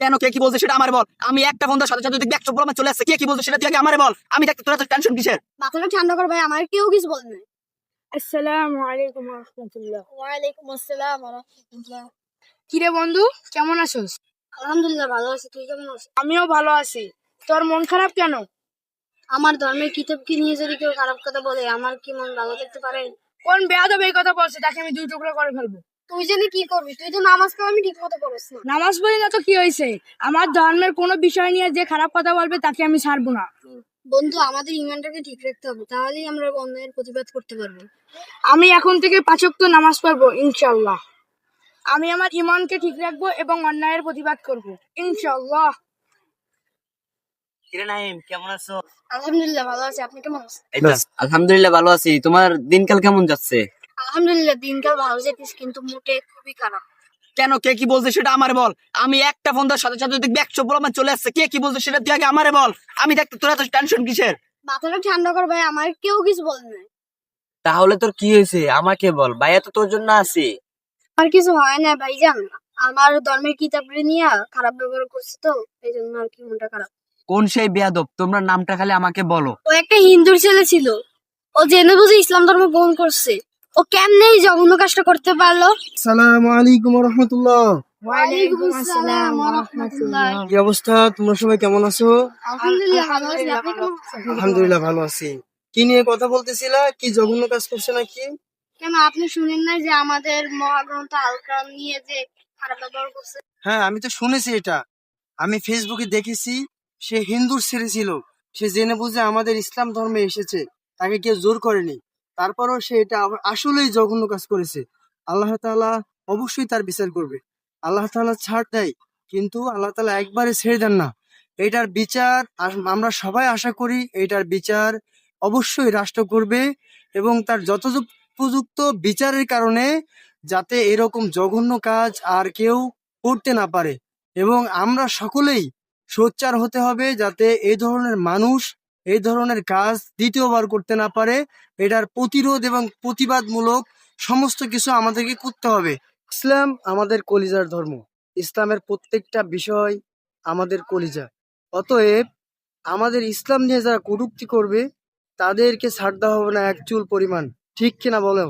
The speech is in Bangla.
কেন? কে কি বলছে সেটা আমার বল। আমি একটা ফোন সাথে সাথে দেখবি একশো আমার চলে আসছে। কে কি বলছে সেটা তুই আগে আমারে বল। আমি দেখতে তোরা তো টেনশন কিসের? মাথাটা ঠান্ডা কর ভাই আমার কেউ কিছু বলে নাই। আসসালামু আলাইকুম রহমতুল্লাহ। ওয়ালাইকুম আসসালাম ওয়া রাহমাতুল্লাহ। কিরে বন্ধু কেমন আছোস? আলহামদুলিল্লাহ ভালো আছি তুই কেমন আছিস? আমিও ভালো আছি। তোর মন খারাপ কেন? আমার ধর্মের কিতাবকে নিয়ে যদি কেউ খারাপ কথা বলে আমার কি মন ভালো থাকতে পারে? কোন বেয়াদব এই কথা বলছে? তাকে আমি দুই টুকরো করে ফেলব। তুই জানি কি করবি? তুই তো নামাজ কালামি ঠিক মতো করিস না। নামাজ পড়ি না তো কি হয়েছে? আমার ধর্মের কোনো বিষয় নিয়ে যে খারাপ কথা বলবে তাকে আমি ছাড়বো না। বন্ধু আমাদের ইমানটাকে ঠিক রাখতে হবে তাহলেই আমরা অন্যায়ের প্রতিবাদ করতে পারব। আমি এখন থেকে পাঁচক তো নামাজ পড়ব ইনশাল্লাহ আমি আমার ইমানকে ঠিক রাখব এবং অন্যায়ের প্রতিবাদ করব ইনশাল্লাহ কেমন আছো? আলহামদুলিল্লাহ ভালো আছি। আপনি কেমন আছেন? আলহামদুলিল্লাহ ভালো আছি। তোমার দিনকাল কেমন যাচ্ছে? আলহামদুলিল্লাহ দিনকাল ভালো যেতিস কিন্তু মোটে খুবই খারাপ। কেন? কে কি বলছে সেটা আমারে বল। আমি একটা ফোন দেওয়ার সাথে সাথে দেখবি একশো আমার চলে আসছে। কে কি বলছে সেটা তুই আগে আমারে বল। আমি দেখতে তোরা তো টেনশন কিসের? মাথাটা ঠান্ডা কর ভাই আমার কেউ কিছু বলে নাই। তাহলে তোর কি হয়েছে? আমাকে বল। ভাইয়া তো তোর জন্য আছি। আর কিছু হয় না ভাই ভাইজান আমার ধর্মের কিতাবরে নিয়ে খারাপ ব্যবহার করছে তো এই জন্য আর কি মনটা খারাপ। কোন সেই বেয়াদব? তোমরা নামটা খালি আমাকে বলো। ও একটা হিন্দুর ছেলে ছিল। ও জেনে বুঝে ইসলাম ধর্ম গ্রহণ করছে। ও কেমনে এই জঘন্য কাজটা করতে পারল? সালাম আলাইকুম রহমতুল্লাহ ওয়ালাইকুম আসসালাম ওয়া রাহমাতুল্লাহ কি অবস্থা? তোমরা সবাই কেমন আছো? আলহামদুলিল্লাহ ভালো আছি। আপনি কেমন আছেন? আলহামদুলিল্লাহ ভালো আছি। কি নিয়ে কথা বলতেছিলা? কি জঘন্য কাজ করছে নাকি? কেন আপনি শুনেন না যে আমাদের মহাগ্রন্থ আল কোরআন নিয়ে যে খারাপ ব্যবহার করছে? হ্যাঁ আমি তো শুনেছি এটা। আমি ফেসবুকে দেখেছি সে হিন্দুর ছেলে ছিল। সে জেনে বুঝে আমাদের ইসলাম ধর্মে এসেছে। তাকে কেউ জোর করেনি। তারপরও সে এটা আসলেই জঘন্য কাজ করেছে। আল্লাহ তালা অবশ্যই তার বিচার করবে। আল্লাহ তাআলা ছাড় দেয়, কিন্তু আল্লাহ তালা একবারে ছেড়ে দেন না। এটার বিচার আমরা সবাই আশা করি এটার বিচার অবশ্যই রাষ্ট্র করবে এবং তার যত উপযুক্ত বিচারের কারণে যাতে এরকম জঘন্য কাজ আর কেউ করতে না পারে। এবং আমরা সকলেই সোচ্চার হতে হবে যাতে এই ধরনের মানুষ এই ধরনের কাজ দ্বিতীয়বার করতে না পারে, এটার প্রতিরোধ এবং প্রতিবাদমূলক সমস্ত কিছু আমাদেরকে করতে হবে। ইসলাম আমাদের কলিজার ধর্ম। ইসলামের প্রত্যেকটা বিষয় আমাদের কলিজা। অতএব আমাদের ইসলাম নিয়ে যারা কটূক্তি করবে, তাদেরকে ছাড় দেওয়া হবে না এক চুল পরিমাণ। ঠিক কিনা বলো?